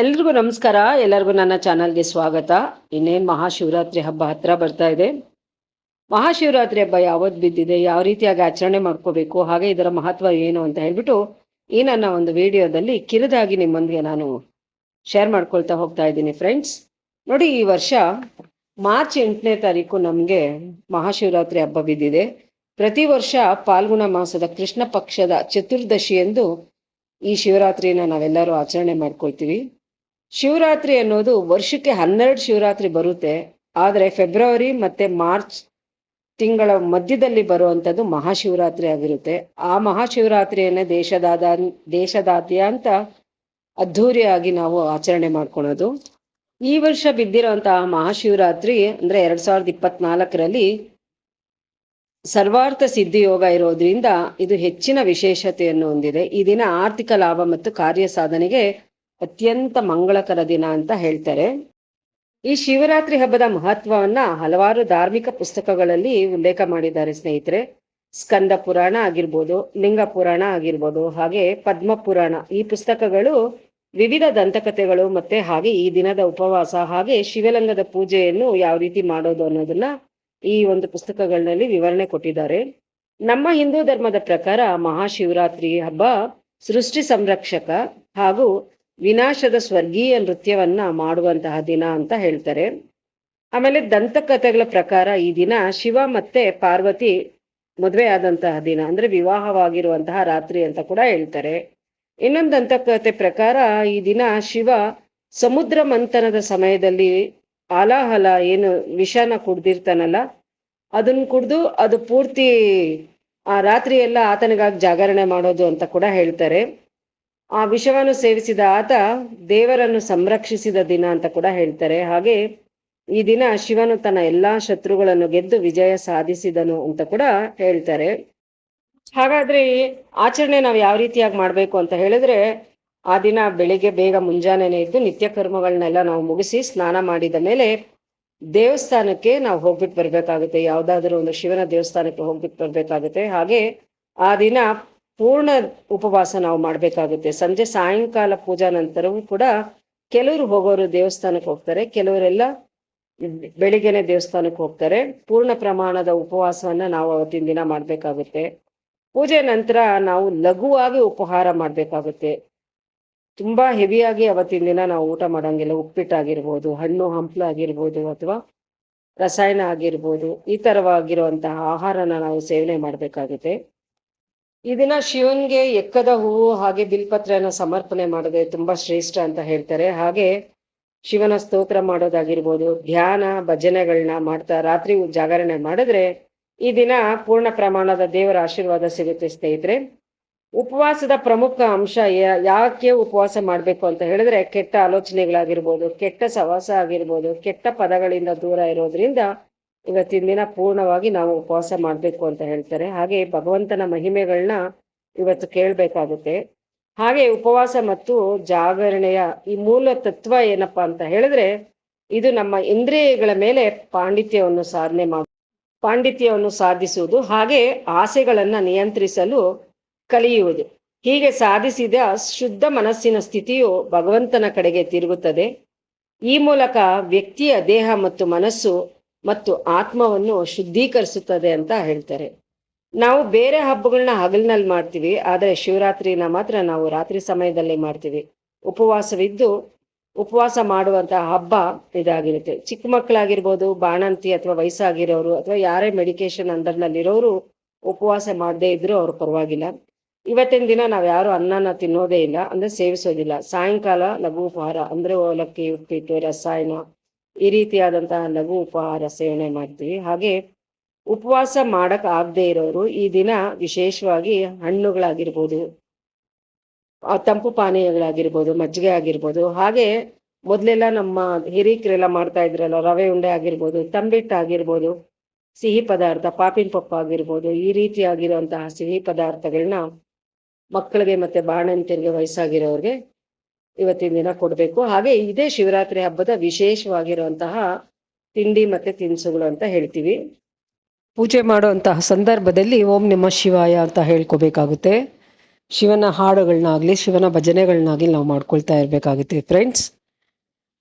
ಎಲ್ರಿಗೂ ನಮಸ್ಕಾರ. ಎಲ್ಲರಿಗೂ ನನ್ನ ಚಾನಲ್ಗೆ ಸ್ವಾಗತ. ಇನ್ನೇನು ಮಹಾಶಿವರಾತ್ರಿ ಹಬ್ಬ ಹತ್ರ ಬರ್ತಾ ಇದೆ. ಮಹಾಶಿವರಾತ್ರಿ ಹಬ್ಬ ಯಾವತ್ತು ಬಿದ್ದಿದೆ, ಯಾವ ರೀತಿಯಾಗಿ ಆಚರಣೆ ಮಾಡ್ಕೋಬೇಕು, ಹಾಗೆ ಇದರ ಮಹತ್ವ ಏನು ಅಂತ ಹೇಳ್ಬಿಟ್ಟು ಈ ನನ್ನ ಒಂದು ವಿಡಿಯೋದಲ್ಲಿ ಕಿರಿದಾಗಿ ನಿಮ್ಮೊಂದಿಗೆ ನಾನು ಶೇರ್ ಮಾಡ್ಕೊಳ್ತಾ ಹೋಗ್ತಾ ಇದ್ದೀನಿ ಫ್ರೆಂಡ್ಸ್ ನೋಡಿ, ಈ ವರ್ಷ ಮಾರ್ಚ್ ಎಂಟನೇ ತಾರೀಕು ನಮಗೆ ಮಹಾಶಿವರಾತ್ರಿ ಹಬ್ಬ ಬಿದ್ದಿದೆ. ಪ್ರತಿ ವರ್ಷ ಪಾಲ್ಗುಣ ಮಾಸದ ಕೃಷ್ಣ ಪಕ್ಷದ ಚತುರ್ದಶಿಯಂದು ಈ ಶಿವರಾತ್ರಿನ ನಾವೆಲ್ಲರೂ ಆಚರಣೆ ಮಾಡ್ಕೊಳ್ತೀವಿ. ಶಿವರಾತ್ರಿ ಅನ್ನೋದು ವರ್ಷಕ್ಕೆ ಹನ್ನೆರಡು ಶಿವರಾತ್ರಿ ಬರುತ್ತೆ. ಆದರೆ ಫೆಬ್ರವರಿ ಮತ್ತೆ ಮಾರ್ಚ್ ತಿಂಗಳ ಮಧ್ಯದಲ್ಲಿ ಬರುವಂಥದ್ದು ಮಹಾಶಿವರಾತ್ರಿ ಆಗಿರುತ್ತೆ. ಆ ಮಹಾಶಿವರಾತ್ರಿಯನ್ನೇ ದೇಶದಾದ, ದೇಶದಾದ್ಯಂತ ಅದ್ಧೂರಿಯಾಗಿ ನಾವು ಆಚರಣೆ ಮಾಡ್ಕೊಳೋದು. ಈ ವರ್ಷ ಬಿದ್ದಿರೋಂತಹ ಮಹಾಶಿವರಾತ್ರಿ ಅಂದ್ರೆ ಎರಡ್ ಸಾವಿರದ ಇಪ್ಪತ್ನಾಲ್ಕರಲ್ಲಿ ಸರ್ವಾರ್ಥ ಸಿದ್ಧಿ ಯೋಗ ಇರೋದ್ರಿಂದ ಇದು ಹೆಚ್ಚಿನ ವಿಶೇಷತೆಯನ್ನು ಹೊಂದಿದೆ. ಈ ದಿನ ಆರ್ಥಿಕ ಲಾಭ ಮತ್ತು ಕಾರ್ಯ ಸಾಧನೆಗೆ ಅತ್ಯಂತ ಮಂಗಳಕರ ದಿನ ಅಂತ ಹೇಳ್ತಾರೆ. ಈ ಶಿವರಾತ್ರಿ ಹಬ್ಬದ ಮಹತ್ವವನ್ನ ಹಲವಾರು ಧಾರ್ಮಿಕ ಪುಸ್ತಕಗಳಲ್ಲಿ ಉಲ್ಲೇಖ ಮಾಡಿದ್ದಾರೆ ಸ್ನೇಹಿತರೆ. ಸ್ಕಂದ ಪುರಾಣ ಆಗಿರ್ಬೋದು, ಲಿಂಗ ಪುರಾಣ ಆಗಿರ್ಬೋದು, ಹಾಗೆ ಪದ್ಮ ಪುರಾಣ ಈ ಪುಸ್ತಕಗಳು ವಿವಿಧ ದಂತಕಥೆಗಳು ಮತ್ತೆ ಹಾಗೆ ಈ ದಿನದ ಉಪವಾಸ ಹಾಗೆ ಶಿವಲಿಂಗದ ಪೂಜೆಯನ್ನು ಯಾವ ರೀತಿ ಮಾಡೋದು ಅನ್ನೋದನ್ನ ಈ ಒಂದು ಪುಸ್ತಕಗಳಲ್ಲಿ ವಿವರಣೆ ಕೊಟ್ಟಿದ್ದಾರೆ. ನಮ್ಮ ಹಿಂದೂ ಧರ್ಮದ ಪ್ರಕಾರ ಮಹಾಶಿವರಾತ್ರಿ ಹಬ್ಬ ಸೃಷ್ಟಿ ಸಂರಕ್ಷಕ ಹಾಗೂ ವಿನಾಶದ ಸ್ವರ್ಗೀಯ ನೃತ್ಯವನ್ನ ಮಾಡುವಂತಹ ದಿನ ಅಂತ ಹೇಳ್ತಾರೆ. ಆಮೇಲೆ ದಂತಕಥೆಗಳ ಪ್ರಕಾರ ಈ ದಿನ ಶಿವ ಮತ್ತೆ ಪಾರ್ವತಿ ಮದುವೆ ಆದಂತಹ ದಿನ, ಅಂದ್ರೆ ವಿವಾಹವಾಗಿರುವಂತಹ ರಾತ್ರಿ ಅಂತ ಕೂಡ ಹೇಳ್ತಾರೆ. ಇನ್ನೊಂದು ದಂತಕಥೆ ಪ್ರಕಾರ ಈ ದಿನ ಶಿವ ಸಮುದ್ರ ಮಂಥನದ ಸಮಯದಲ್ಲಿ ಆಲಾಹಲ, ಏನು ವಿಷನ ಕುಡ್ದಿರ್ತಾನಲ್ಲ ಅದನ್ನ ಕುಡ್ದು ಅದು ಪೂರ್ತಿ ಆ ರಾತ್ರಿ ಎಲ್ಲ ಆತನಿಗಾಗಿ ಜಾಗರಣೆ ಮಾಡೋದು ಅಂತ ಕೂಡ ಹೇಳ್ತಾರೆ. ಆ ವಿಷವನ್ನು ಸೇವಿಸಿದ ಆತ ದೇವರನ್ನು ಸಂರಕ್ಷಿಸಿದ ದಿನ ಅಂತ ಕೂಡ ಹೇಳ್ತಾರೆ. ಹಾಗೆ ಈ ದಿನ ಶಿವನು ತನ್ನ ಎಲ್ಲಾ ಶತ್ರುಗಳನ್ನು ಗೆದ್ದು ವಿಜಯ ಸಾಧಿಸಿದನು ಅಂತ ಕೂಡ ಹೇಳ್ತಾರೆ. ಹಾಗಾದ್ರೆ ಆಚರಣೆ ನಾವು ಯಾವ ರೀತಿಯಾಗಿ ಮಾಡ್ಬೇಕು ಅಂತ ಹೇಳಿದ್ರೆ ಆ ದಿನ ಬೆಳಿಗ್ಗೆ ಬೇಗ ಮುಂಜಾನೆನೆ ಇದ್ದು ನಿತ್ಯ ಕರ್ಮಗಳನ್ನೆಲ್ಲ ನಾವು ಮುಗಿಸಿ ಸ್ನಾನ ಮಾಡಿದ ಮೇಲೆ ದೇವಸ್ಥಾನಕ್ಕೆ ನಾವು ಹೋಗ್ಬಿಟ್ಟು ಬರ್ಬೇಕಾಗುತ್ತೆ. ಯಾವ್ದಾದ್ರು ಒಂದು ಶಿವನ ದೇವಸ್ಥಾನಕ್ಕೆ ಹೋಗ್ಬಿಟ್ಟು ಬರ್ಬೇಕಾಗುತ್ತೆ. ಹಾಗೆ ಆ ದಿನ ಪೂರ್ಣ ಉಪವಾಸ ನಾವು ಮಾಡ್ಬೇಕಾಗುತ್ತೆ. ಸಂಜೆ, ಸಾಯಂಕಾಲ ಪೂಜಾ ನಂತರವೂ ಕೂಡ ಕೆಲವರು ಹೋಗೋರು ದೇವಸ್ಥಾನಕ್ಕೆ ಹೋಗ್ತಾರೆ, ಕೆಲವರೆಲ್ಲ ಬೆಳಿಗ್ಗೆನೆ ದೇವಸ್ಥಾನಕ್ಕೆ ಹೋಗ್ತಾರೆ. ಪೂರ್ಣ ಪ್ರಮಾಣದ ಉಪವಾಸವನ್ನ ನಾವು ಅವತ್ತಿನ ದಿನ ಮಾಡ್ಬೇಕಾಗುತ್ತೆ. ಪೂಜೆ ನಂತರ ನಾವು ಲಘುವಾಗಿ ಉಪಹಾರ ಮಾಡ್ಬೇಕಾಗುತ್ತೆ. ತುಂಬಾ ಹೆವಿಯಾಗಿ ಅವತ್ತಿನ ದಿನ ನಾವು ಊಟ ಮಾಡಂಗಿಲ್ಲ ಉಪ್ಪಿಟ್ಟಾಗಿರ್ಬೋದು ಹಣ್ಣು ಹಂಪ್ಲು ಆಗಿರ್ಬೋದು ಅಥವಾ ರಸಾಯನ ಆಗಿರ್ಬೋದು, ಈ ತರವಾಗಿರುವಂತಹ ಆಹಾರನ ನಾವು ಸೇವನೆ ಮಾಡ್ಬೇಕಾಗುತ್ತೆ. ಈ ದಿನ ಶಿವನ್ಗೆ ಎಕ್ಕದ ಹೂವು ಹಾಗೆ ಬಿಲ್ಪತ್ರನ ಸಮರ್ಪಣೆ ಮಾಡೋದೇ ತುಂಬಾ ಶ್ರೇಷ್ಠ ಅಂತ ಹೇಳ್ತಾರೆ. ಹಾಗೆ ಶಿವನ ಸ್ತೋತ್ರ ಮಾಡೋದಾಗಿರ್ಬೋದು, ಧ್ಯಾನ ಭಜನೆಗಳನ್ನ ಮಾಡ್ತಾ ರಾತ್ರಿ ಜಾಗರಣೆ ಮಾಡಿದ್ರೆ ಈ ದಿನ ಪೂರ್ಣ ಪ್ರಮಾಣದ ದೇವರ ಆಶೀರ್ವಾದ ಸಿಗುತ್ತೆ ಸ್ನೇಹಿತರೆ. ಉಪವಾಸದ ಪ್ರಮುಖ ಅಂಶ ಯಾಕೆ ಉಪವಾಸ ಮಾಡ್ಬೇಕು ಅಂತ ಹೇಳಿದ್ರೆ ಕೆಟ್ಟ ಆಲೋಚನೆಗಳಾಗಿರ್ಬೋದು, ಕೆಟ್ಟ ಸವಾಸ ಆಗಿರ್ಬೋದು, ಕೆಟ್ಟ ಪದಗಳಿಂದ ದೂರ ಇರೋದ್ರಿಂದ ಇವತ್ತಿನ ದಿನ ಪೂರ್ಣವಾಗಿ ನಾವು ಉಪವಾಸ ಮಾಡಬೇಕು ಅಂತ ಹೇಳ್ತಾರೆ. ಹಾಗೆ ಭಗವಂತನ ಮಹಿಮೆಗಳನ್ನ ಇವತ್ತು ಕೇಳ್ಬೇಕಾಗುತ್ತೆ. ಹಾಗೆ ಉಪವಾಸ ಮತ್ತು ಜಾಗರಣೆಯ ಈ ಮೂಲ ತತ್ವ ಏನಪ್ಪಾ ಅಂತ ಹೇಳಿದ್ರೆ ಇದು ನಮ್ಮ ಇಂದ್ರಿಯಗಳ ಮೇಲೆ ಪಾಂಡಿತ್ಯವನ್ನು ಸಾಧನೆ ಮಾಡ, ಪಾಂಡಿತ್ಯವನ್ನು ಸಾಧಿಸುವುದು, ಹಾಗೆ ಆಸೆಗಳನ್ನ ನಿಯಂತ್ರಿಸಲು ಕಲಿಯುವುದು. ಹೀಗೆ ಸಾಧಿಸಿದ ಶುದ್ಧ ಮನಸ್ಸಿನ ಸ್ಥಿತಿಯು ಭಗವಂತನ ಕಡೆಗೆ ತಿರುಗುತ್ತದೆ. ಈ ಮೂಲಕ ವ್ಯಕ್ತಿಯ ದೇಹ ಮತ್ತು ಮನಸ್ಸು ಮತ್ತು ಆತ್ಮವನ್ನು ಶುದ್ಧೀಕರಿಸುತ್ತದೆ ಅಂತ ಹೇಳ್ತಾರೆ. ನಾವು ಬೇರೆ ಹಬ್ಬಗಳನ್ನ ಹಗಲಿನಲ್ಲಿ ಮಾಡ್ತೀವಿ, ಆದರೆ ಶಿವರಾತ್ರಿನ ಮಾತ್ರ ನಾವು ರಾತ್ರಿ ಸಮಯದಲ್ಲಿ ಮಾಡ್ತೀವಿ. ಉಪವಾಸವಿದ್ದು ಉಪವಾಸ ಮಾಡುವಂತಹ ಹಬ್ಬ ಇದಾಗಿರುತ್ತೆ. ಚಿಕ್ಕ ಮಕ್ಕಳಾಗಿರ್ಬೋದು, ಬಾಣಂತಿ ಅಥವಾ ವಯಸ್ಸಾಗಿರೋರು ಅಥವಾ ಯಾರೇ ಮೆಡಿಕೇಶನ್ ಅಂಡರ್ನಲ್ಲಿರೋರು ಉಪವಾಸ ಮಾಡದೇ ಇದ್ರು ಅವ್ರು ಪರವಾಗಿಲ್ಲ. ಇವತ್ತಿನ ದಿನ ನಾವು ಯಾರು ಅನ್ನನ ತಿನ್ನೋದೇ ಇಲ್ಲ, ಅಂದ್ರೆ ಸೇವಿಸೋದಿಲ್ಲ. ಸಾಯಂಕಾಲ ಲಘು ಉಪಹಾರ, ಅಂದ್ರೆ ಅವಲಕ್ಕಿ ಉಪ್ಪಿಟ್ಟು, ರಸಾಯನ ಈ ರೀತಿಯಾದಂತಹ ಲಘು ಉಪಹಾರ ಸೇವನೆ ಮಾಡ್ತೀವಿ. ಹಾಗೆ ಉಪವಾಸ ಮಾಡಕ್ ಆಗದೆ ಇರೋರು ಈ ದಿನ ವಿಶೇಷವಾಗಿ ಹಣ್ಣುಗಳಾಗಿರ್ಬೋದು ತಂಪು ಪಾನೀಯಗಳಾಗಿರ್ಬೋದು, ಮಜ್ಜಿಗೆ ಆಗಿರ್ಬೋದು, ಹಾಗೆ ಮೊದ್ಲೆಲ್ಲ ನಮ್ಮ ಹಿರೀಕರೆಲ್ಲ ಮಾಡ್ತಾ ಇದ್ರಲ್ಲ, ರವೆ ಉಂಡೆ ಆಗಿರ್ಬೋದು, ತಂಬಿಟ್ಟು ಆಗಿರ್ಬೋದು, ಸಿಹಿ ಪದಾರ್ಥ, ಪಾಪಿನ ಪಪ್ಪ ಆಗಿರ್ಬೋದು, ಈ ರೀತಿಯಾಗಿರುವಂತಹ ಸಿಹಿ ಪದಾರ್ಥಗಳನ್ನ ಮಕ್ಕಳಿಗೆ ಮತ್ತೆ ಬಾಣಂತಿಯರಿಗೆ, ವಯಸ್ಸಾಗಿರೋರಿಗೆ ಇವತ್ತಿನ ದಿನ ಕೊಡ್ಬೇಕು. ಹಾಗೆ ಇದೇ ಶಿವರಾತ್ರಿ ಹಬ್ಬದ ವಿಶೇಷವಾಗಿರುವಂತಹ ತಿಂಡಿ ಮತ್ತೆ ತಿನಿಸುಗಳು ಅಂತ ಹೇಳ್ತೀವಿ. ಪೂಜೆ ಮಾಡುವಂತಹ ಸಂದರ್ಭದಲ್ಲಿ ಓಂ ನಮ ಶಿವಾಯ ಅಂತ ಹೇಳ್ಕೋಬೇಕಾಗುತ್ತೆ. ಶಿವನ ಹಾಡುಗಳನ್ನಾಗಲಿ, ಶಿವನ ಭಜನೆಗಳನ್ನಾಗಲಿ ನಾವು ಮಾಡ್ಕೊಳ್ತಾ ಇರಬೇಕಾಗುತ್ತೆ ಫ್ರೆಂಡ್ಸ್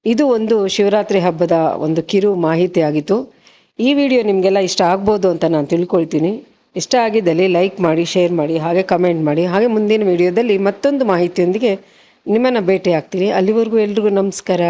ಇದು ಒಂದು ಶಿವರಾತ್ರಿ ಹಬ್ಬದ ಒಂದು ಕಿರು ಮಾಹಿತಿ ಆಗಿತ್ತು. ಈ ವಿಡಿಯೋ ನಿಮಗೆಲ್ಲ ಇಷ್ಟ ಆಗ್ಬೋದು ಅಂತ ನಾನು ತಿಳ್ಕೊಳ್ತೀನಿ. ಇಷ್ಟ ಆಗಿದ್ದಲ್ಲಿ ಲೈಕ್ ಮಾಡಿ ಶೇರ್ ಮಾಡಿ, ಹಾಗೆ ಕಮೆಂಟ್ ಮಾಡಿ, ಹಾಗೆ ಮುಂದಿನ ವಿಡಿಯೋದಲ್ಲಿ ಮತ್ತೊಂದು ಮಾಹಿತಿಯೊಂದಿಗೆ ನಿಮ್ಮನ್ನು ಭೇಟಿ ಆಗ್ತೀನಿ ಅಲ್ಲಿವರೆಗೂ ಎಲ್ರಿಗೂ ನಮಸ್ಕಾರ.